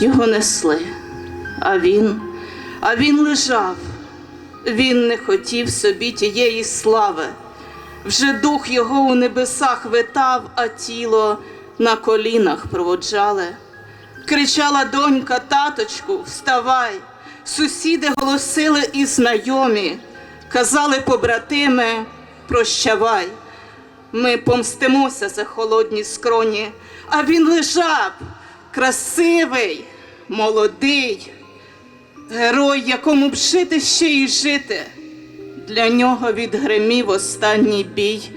Його несли, а він, а він лежав. Він не хотів собі тієї слави. Вже дух його у небесах витав, а тіло на колінах проводжали. Кричала донька, таточку, вставай. Сусіди голосили і знайомі, казали побратими, прощавай. Ми помстимося за холодні скроні, а він лежав, красивий, молодий, герой, якому б жити ще й жити. Для нього відгримів останній бій,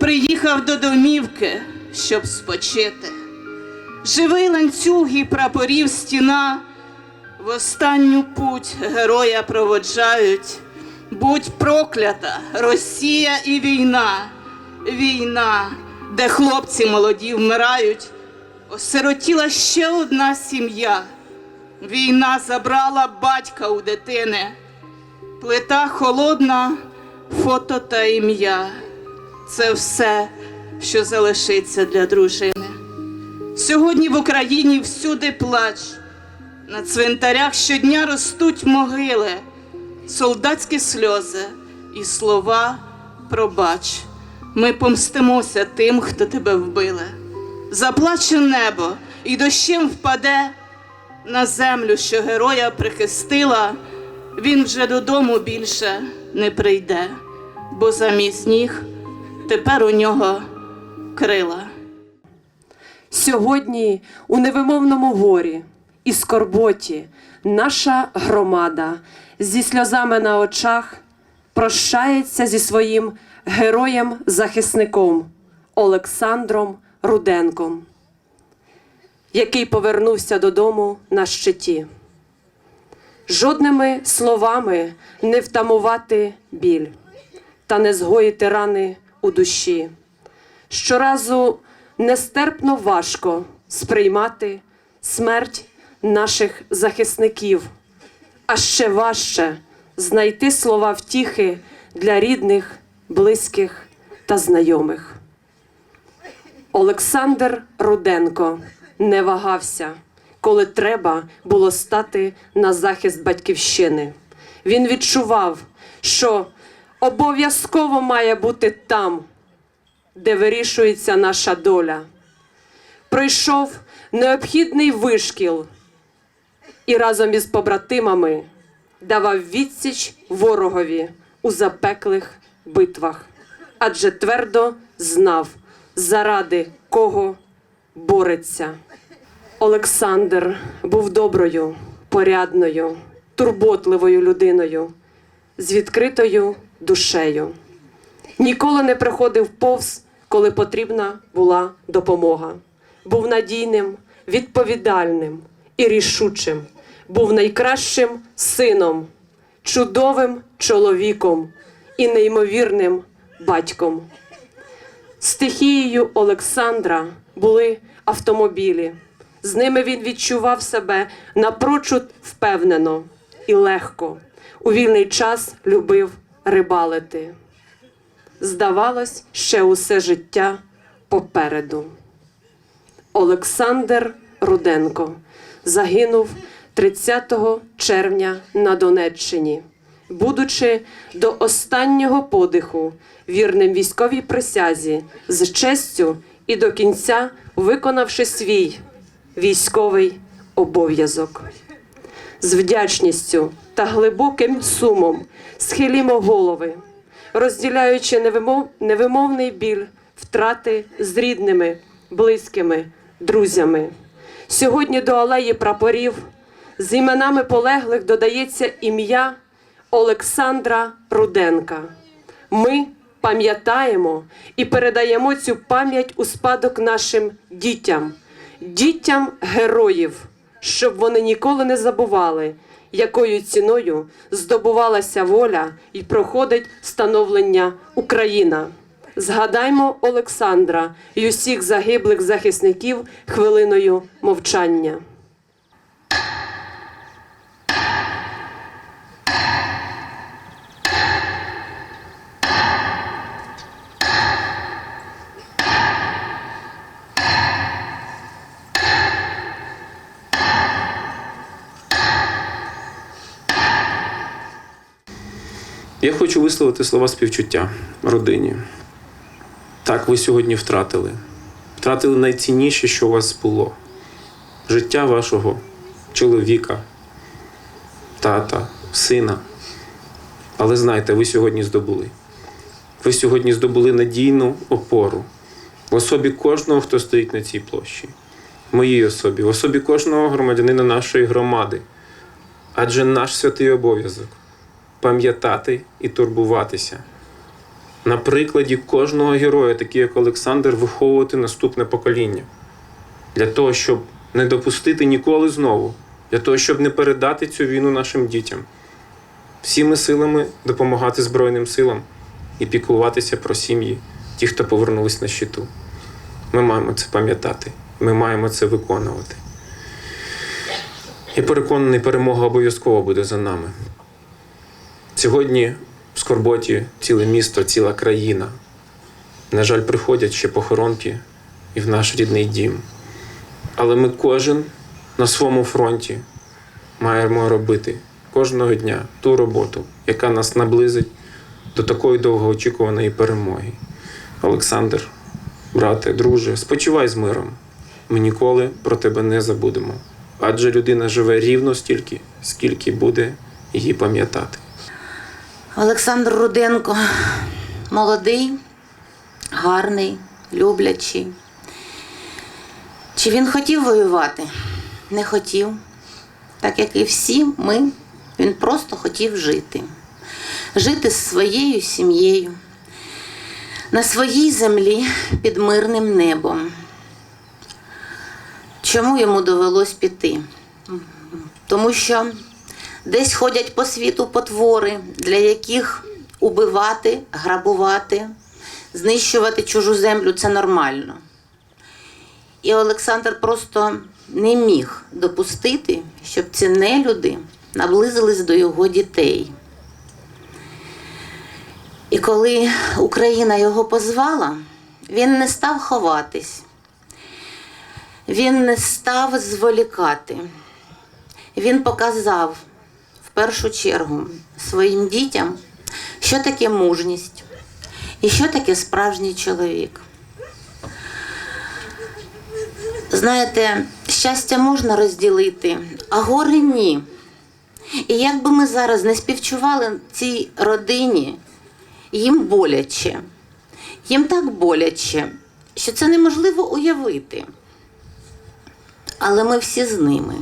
приїхав до домівки, щоб спочити. Живий ланцюг і прапорів стіна, в останню путь героя проводжають. Будь проклята Росія і війна, війна, де хлопці молоді вмирають, осиротіла ще одна сім'я. Війна забрала батька у дитини, плита холодна, фото та ім'я. Це все, що залишиться для дружини. Сьогодні в Україні всюди плач. На цвинтарях щодня ростуть могили, солдатські сльози і слова пробач. Ми помстимося тим, хто тебе вбили. Заплаче небо і дощем впаде на землю, що героя прихистила. Він вже додому більше не прийде, бо замість ніг тепер у нього крила. Сьогодні у невимовному горі і скорботі наша громада зі сльозами на очах прощається зі своїм героєм-захисником Олександром Руденком, який повернувся додому на щиті. Жодними словами не втамувати біль та не згоїти рани у душі. Щоразу нестерпно важко сприймати смерть наших захисників, а ще важче знайти слова втіхи для рідних, близьких та знайомих. Олександр Руденко не вагався, коли треба було стати на захист батьківщини. Він відчував, що обов'язково має бути там, де вирішується наша доля. Пройшов необхідний вишкіл і разом із побратимами давав відсіч ворогові у запеклих битвах, адже твердо знав, заради кого бореться. Олександр був доброю, порядною, турботливою людиною з відкритою душею ніколи не приходив повз, коли потрібна була допомога. Був надійним, відповідальним і рішучим, був найкращим сином, чудовим чоловіком і неймовірним батьком. Стихією Олександра були автомобілі. З ними він відчував себе напрочуд впевнено і легко. У вільний час любив рибалити здавалось, ще усе життя попереду. Олександр Руденко загинув 30 червня на Донеччині, будучи до останнього подиху вірним військовій присязі з честю і до кінця виконавши свій військовий обов'язок. З вдячністю та глибоким сумом схилімо голови розділяючи невимов, невимовний біль втрати з рідними, близькими, друзями. Сьогодні до алеї прапорів з іменами полеглих додається ім'я Олександра Руденка. Ми пам'ятаємо і передаємо цю пам'ять у спадок нашим дітям, дітям героїв, щоб вони ніколи не забували якою ціною здобувалася воля і проходить становлення Україна. Згадаймо Олександра і усіх загиблих захисників хвилиною мовчання. Я хочу висловити слова співчуття родині. Так, ви сьогодні втратили. Втратили найцінніше, що у вас було. Життя вашого чоловіка, тата, сина. Але знайте, ви сьогодні здобули. Ви сьогодні здобули надійну опору в особі кожного, хто стоїть на цій площі, в моїй особі, в особі кожного громадянина нашої громади. Адже наш святий обов'язок пам'ятати і турбуватися. На прикладі кожного героя, такий як Олександр, виховувати наступне покоління для того, щоб не допустити ніколи знову, для того, щоб не передати цю війну нашим дітям, всіми силами допомагати Збройним силам і піклуватися про сім'ї, ті, хто повернулись на щиту. Ми маємо це пам'ятати, ми маємо це виконувати. Я переконаний, перемога обов'язково буде за нами. Сьогодні в Скорботі ціле місто, ціла країна. На жаль, приходять ще похоронки і в наш рідний дім. Але ми кожен на своєму фронті маємо робити кожного дня ту роботу, яка нас наблизить до такої довгоочікуваної перемоги. Олександр, брате, друже, спочивай з миром. Ми ніколи про тебе не забудемо. Адже людина живе рівно стільки, скільки буде її пам'ятати. Олександр Руденко молодий, гарний, люблячий. Чи він хотів воювати? Не хотів. Так як і всі ми, він просто хотів жити. Жити з своєю сім'єю, на своїй землі під мирним небом. Чому йому довелось піти? Тому що десь ходять по світу потвори, для яких убивати, грабувати, знищувати чужу землю це нормально. І Олександр просто не міг допустити, щоб ці нелюди наблизились до його дітей. І коли Україна його позвала, він не став ховатись, він не став зволікати. Він показав першу чергу своїм дітям, що таке мужність і що таке справжній чоловік. Знаєте, щастя можна розділити, а гори ні. І як би ми зараз не співчували цій родині, їм боляче. Їм так боляче, що це неможливо уявити. Але ми всі з ними.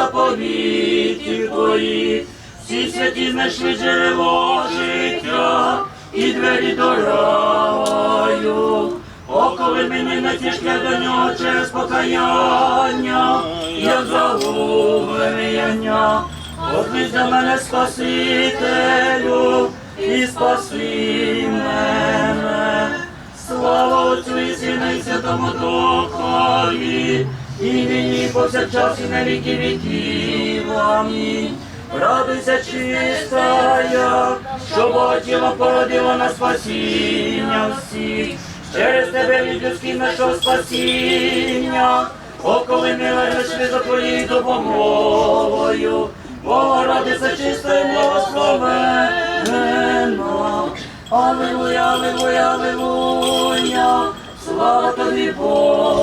Навчи мене заповіті Твої, всі святі знайшли джерело життя і двері до раю. О, коли мені не тяжке до нього через покаяння, як загублений Отвіть за мене Спасителю і спаси мене. Слава Отцю і Сину і Святому Духові, і нині повсякчас і на віки віків. Амінь. Радуйся, чистая, що Бога тіло породило на спасіння всіх. Через тебе від людських знайшов спасіння. О, коли ми лежали за твоєю допомогою, Богородиця чиста і благословенна. Аллилуйя, аллилуйя, аллилуйя, слава тобі, Боже.